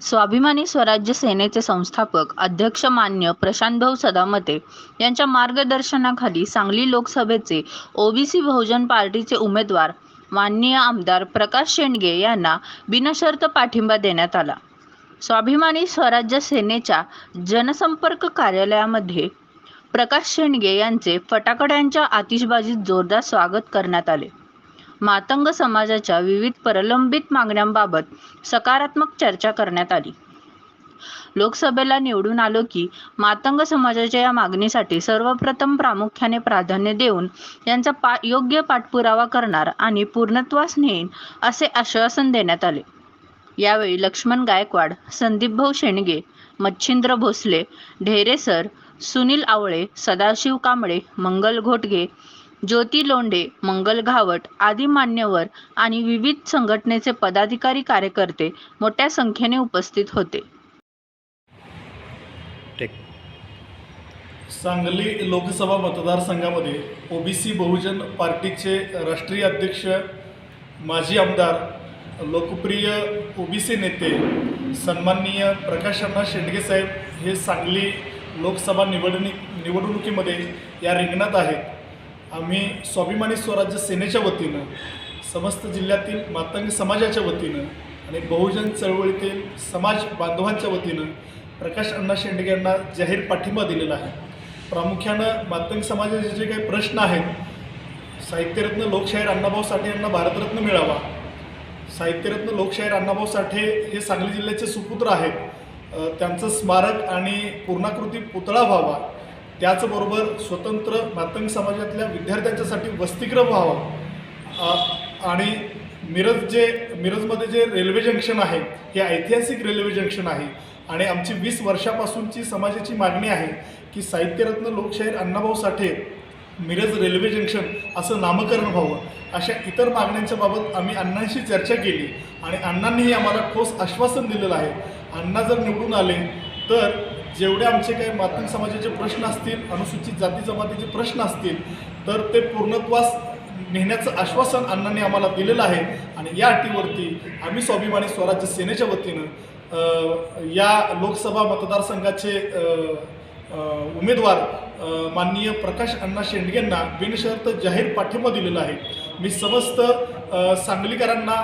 स्वाभिमानी स्वराज्य सेनेचे संस्थापक अध्यक्ष मान्य प्रशांतभाऊ सदामते यांच्या मार्गदर्शनाखाली सांगली लोकसभेचे ओबीसी बहुजन पार्टीचे उमेदवार माननीय आमदार प्रकाश शेंडगे यांना बिनशर्त पाठिंबा देण्यात आला. स्वाभिमानी स्वराज्य सेनेच्या जनसंपर्क कार्यालयामध्ये प्रकाश शेंडगे यांचे फटाकड्यांच्या आतिषबाजीत जोरदार स्वागत करण्यात आले. मातंग समाजाच्या विविध प्रलंबित मागण्यांबाबत सकारात्मक चर्चा करण्यात आली. लोकसभेला निवडून आलो की मातंग समाजाच्या या मागणीसाठी सर्वप्रथम प्रामुख्याने प्राधान्य देऊन यांचा पा योग्य पाठपुरावा करणार आणि पूर्णत्वास नेईन असे आश्वासन देण्यात आले. यावेळी लक्ष्मण गायकवाड संदीपभाऊ शेंडगे मच्छिंद्र भोसले ढेरे सर सुनील आवळे सदाशिव कांबळे मंगल घोटगे ज्योती लोंढे मंगल घावट आदी मान्यवर आणि विविध संघटनेचे पदाधिकारी कार्यकर्ते मोठ्या संख्येने उपस्थित होते. सांगली लोकसभा मतदारसंघामध्ये ओबीसी बहुजन पार्टीचे राष्ट्रीय अध्यक्ष माजी आमदार लोकप्रिय ओबीसी नेते सन्माननीय प्रकाश अण्णा शेंडगे साहेब हे सांगली लोकसभा निवडणूक निवडणुकीमध्ये या रिंगणात आहेत. आम्ही स्वाभिमानी स्वराज्य सेनेच्या वतीनं समस्त जिल्ह्यातील मातंग समाजाच्या वतीनं आणि बहुजन चळवळीतील समाज बांधवांच्या वतीनं प्रकाश अण्णा शेंडगे यांना जाहीर पाठिंबा दिलेला आहे. प्रामुख्यानं मातंग समाजाचे जे काही प्रश्न आहेत साहित्यरत्न लोकशाहीर अण्णाभाऊ साठे यांना भारतरत्न मिळावा साहित्यरत्न लोकशाहीर अण्णाभाऊ साठे हे सांगली जिल्ह्याचे सुपुत्र आहेत त्यांचं स्मारक आणि पूर्णाकृती पुतळा व्हावा त्याचबरोबर स्वतंत्र मातंग समाजातल्या विद्यार्थ्यांच्यासाठी वसतिगृह व्हावं. आणि मिरज जे मिरजमध्ये जे रेल्वे जंक्शन आहे हे ऐतिहासिक रेल्वे जंक्शन आहे. आणि आमची वीस वर्षापासूनची समाजाची मागणी आहे की साहित्यरत्न लोकशाहीर अण्णाभाऊ साठे मिरज रेल्वे जंक्शन असं नामकरण व्हावं. अशा इतर मागण्यांच्या बाबत आम्ही अण्णांशी चर्चा केली आणि अण्णांनीही आम्हाला ठोस आश्वासन दिलेलं आहे. अण्णा जर निवडून आले तर जेवढे आमचे काही मातंग समाजाचे प्रश्न असतील अनुसूचित जाती जमातीचे प्रश्न असतील तर ते पूर्णत्वास नेण्याचं आश्वासन अण्णांनी आम्हाला दिलेलं आहे. आणि या अटीवरती आम्ही स्वाभिमानी स्वराज्य सेनेच्या वतीनं या लोकसभा मतदारसंघाचे उमेदवार माननीय प्रकाश अण्णा शेंडगेंना बिनशर्त जाहीर पाठिंबा दिलेला आहे. मी समस्त सांगलीकरांना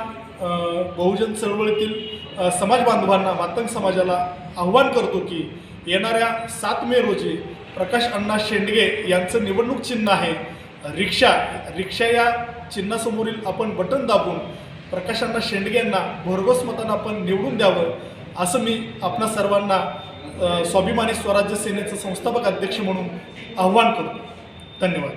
बहुजन चळवळीतील समाज बांधवांना मातंग समाजाला आव्हान करतो की येणाऱ्या सात मे रोजी प्रकाश अण्णा शेंडगे यांचं निवडणूक चिन्ह आहे. रिक्षा रिक्षा या चिन्हासमोरील आपण बटन दाबून प्रकाश अण्णा शेंडगे यांना भरघोस मतानं आपण निवडून द्यावं असं मी आपणा सर्वांना स्वाभिमानी स्वराज्य सेनेचं संस्थापक अध्यक्ष म्हणून आव्हान करतो. धन्यवाद.